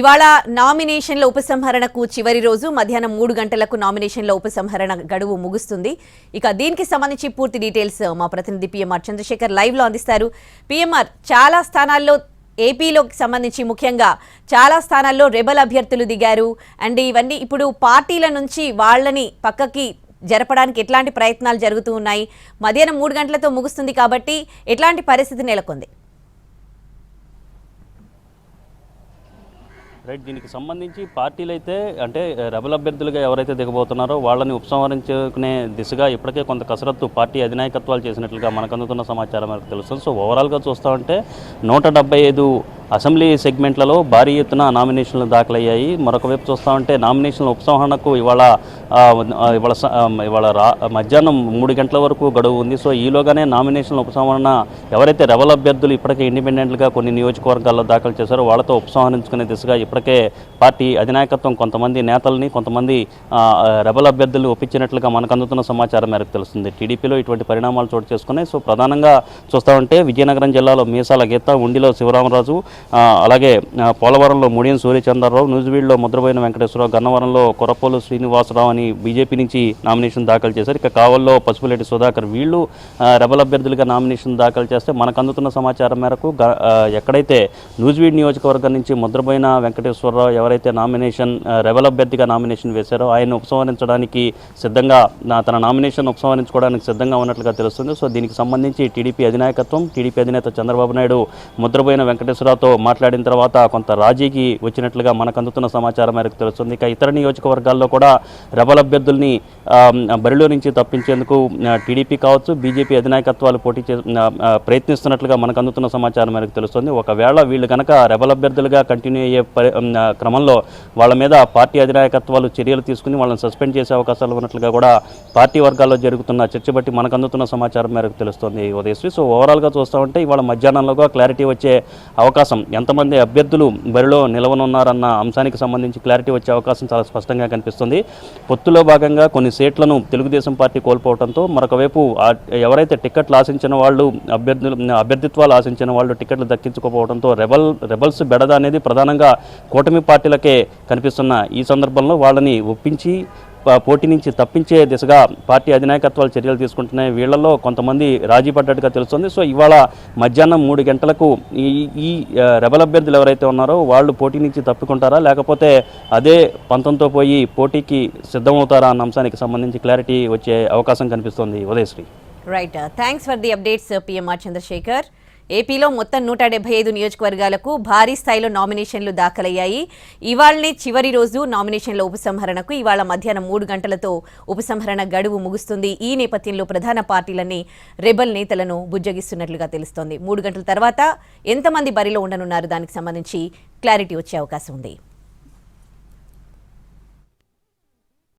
ఇవాళ నామినేషన్ల ఉపసంహరణకు చివరి రోజు మధ్యాహ్నం మూడు గంటలకు నామినేషన్ల ఉపసంహరణ గడువు ముగుస్తుంది. ఇక దీనికి సంబంధించి పూర్తి డీటెయిల్స్ మా ప్రతినిధి పిఎంఆర్ చంద్రశేఖర్ లైవ్లో అందిస్తారు పిఎంఆర్ చాలా స్థానాల్లో ఏపీలోకి సంబంధించి ముఖ్యంగా చాలా స్థానాల్లో రెబల్ అభ్యర్థులు దిగారు. అండ్ ఇవన్నీ ఇప్పుడు పార్టీల నుంచి వాళ్ళని పక్కకి జరపడానికి ఎట్లాంటి ప్రయత్నాలు జరుగుతూ ఉన్నాయి? మధ్యాహ్నం మూడు గంటలతో ముగుస్తుంది కాబట్టి ఎట్లాంటి పరిస్థితి నెలకొంది? రైట్ దీనికి సంబంధించి పార్టీలు అయితే అంటే రెబల్ అభ్యర్థులుగా ఎవరైతే దిగబోతున్నారో వాళ్ళని ఉపసంహరించుకునే దిశగా ఇప్పటికే కొంత కసరత్తు పార్టీ అధినాయకత్వాలు చేసినట్లుగా మనకు అందుతున్న సమాచారం మనకు తెలుస్తుంది. సో ఓవరాల్గా చూస్తామంటే నూట డెబ్బై ఐదు అసెంబ్లీ సెగ్మెంట్లలో భారీ ఎత్తున నామినేషన్లు దాఖలయ్యాయి. మరొక వైపు చూస్తామంటే నామినేషన్ల ఉపసంహరణకు ఇవాళ ఇవాళ ఇవాళ రా మధ్యాహ్నం మూడు గంటల వరకు గడువు ఉంది. సో ఈలోగానే నామినేషన్ల ఉపసంహరణ ఎవరైతే రెవల్ అభ్యర్థులు ఇప్పటికే ఇండిపెండెంట్గా కొన్ని నియోజకవర్గాల్లో దాఖలు చేశారో వాళ్ళతో ఉపసంహరించుకునే దిశగా ఇప్పటికే పార్టీ అధినాయకత్వం కొంతమంది నేతల్ని కొంతమంది రెబల్ అభ్యర్థులు ఒప్పించినట్లుగా మనకు అందుతున్న సమాచారం మేరకు తెలుస్తుంది. టీడీపీలో ఇటువంటి పరిణామాలు చోటు చేసుకున్నాయి. సో ప్రధానంగా చూస్తామంటే విజయనగరం జిల్లాలో మీసాల గీత ఉండిలో శివరామరాజు అలాగే పోలవరంలో ముడియం సూర్యచంద్రరావు నూజివీడులో ముద్రపోయిన వెంకటేశ్వరరావు గన్నవరంలో కొరపోలు శ్రీనివాసరావు అని బీజేపీ నుంచి నామినేషన్ దాఖలు చేశారు. ఇక కావల్లో పసుపులేటి సుధాకర్ వీళ్ళు రెబల్ అభ్యర్థులుగా నామినేషన్ దాఖలు చేస్తే మనకు అందుతున్న సమాచారం మేరకు గ- ఎక్కడైతే నూజివీడ్ నియోజకవర్గం నుంచి ముద్రపోయిన వెంకటేశ్వరరావు ఎవరైతే నామినేషన్ రెబల్ అభ్యర్థిగా నామినేషన్ వేశారో ఆయన ఉపసంహరించడానికి సిద్ధంగా తన నామినేషన్ ఉపసంహరించుకోవడానికి సిద్ధంగా ఉన్నట్లుగా తెలుస్తుంది. సో దీనికి సంబంధించి టీడీపీ అధినాయకత్వం టీడీపీ అధినేత చంద్రబాబు నాయుడు ముద్రపోయిన వెంకటేశ్వరరావుతో మాట్లాడిన తర్వాత కొంత రాజీకి వచ్చినట్లుగా మనకు అందుతున్న సమాచారం మేరకు తెలుస్తుంది. ఇక ఇతర నియోజకవర్గాల్లో కూడా రెబల్ అభ్యర్థుల్ని బరిలో నుంచి తప్పించేందుకు టీడీపీ కావచ్చు బీజేపీ అధినాయకత్వాలు పోటీ చే ప్రయత్నిస్తున్నట్లుగా మనకు అందుతున్న సమాచారం మేరకు తెలుస్తుంది. ఒకవేళ వీళ్ళు కనుక రెబల్ అభ్యర్థులుగా కంటిన్యూ అయ్యే క్రమంలో వాళ్ళ మీద పార్టీ అధినాయకత్వాలు చర్యలు తీసుకుని వాళ్ళని సస్పెండ్ చేసే అవకాశాలు ఉన్నట్లుగా కూడా పార్టీ వర్గాల్లో జరుగుతున్న చర్చ బట్టి మనకు అందుతున్న సమాచారం మేరకు తెలుస్తుంది. ఉదయశ్రీ. సో ఓవరాల్గా చూస్తూ ఉంటే ఇవాళ మధ్యాహ్నంలో క్లారిటీ వచ్చే అవకాశం ఎంతమంది అభ్యర్థులు బరిలో నిలవనున్నారన్న అంశానికి సంబంధించి క్లారిటీ వచ్చే అవకాశం చాలా స్పష్టంగా కనిపిస్తుంది. పొత్తులో భాగంగా కొన్ని సీట్లను తెలుగుదేశం పార్టీ కోల్పోవడంతో మరొకవైపు ఎవరైతే టికెట్లు ఆశించిన వాళ్ళు అభ్యర్థులు అభ్యర్థిత్వాలు ఆశించిన వాళ్ళు టికెట్లు దక్కించుకోకపోవడంతో రెబల్ రెబల్స్ బెడద అనేది ప్రధానంగా కూటమి పార్టీలకే కనిపిస్తున్న ఈ సందర్భంలో వాళ్ళని ఒప్పించి పోటీ నుంచి తప్పించే దిశగా పార్టీ అధినాయకత్వాలు చర్యలు తీసుకుంటున్నాయి. వీళ్ళల్లో కొంతమంది రాజీ పడ్డట్టుగా తెలుస్తుంది. సో ఇవాళ మధ్యాహ్నం మూడు గంటలకు ఈ ఈ రెబల్ అభ్యర్థులు ఎవరైతే ఉన్నారో వాళ్ళు పోటీ నుంచి తప్పుకుంటారా? లేకపోతే అదే పంతంతో పోయి పోటీకి సిద్ధమవుతారా అన్న అంశానికి సంబంధించి క్లారిటీ వచ్చే అవకాశం కనిపిస్తుంది. Udayashri. Right thanks for the updates PMR Chandrasekhar ఏపీలో మొత్తం నూట డెబ్బై ఐదు నియోజకవర్గాలకు భారీ స్థాయిలో నామినేషన్లు దాఖలయ్యాయి. ఇవాళనే చివరి రోజు నామినేషన్ల ఉపసంహరణకు ఇవాళ మధ్యాహ్నం మూడు గంటలతో ఉపసంహరణ గడువు ముగుస్తుంది. ఈ నేపథ్యంలో ప్రధాన పార్టీలన్నీ రెబల్ నేతలను బుజ్జగిస్తున్నట్లుగా తెలుస్తోంది. మూడు గంటల తర్వాత ఎంతమంది బరిలో ఉండనున్నారు? దానికి సంబంధించి క్లారిటీ వచ్చే అవకాశం ఉంది.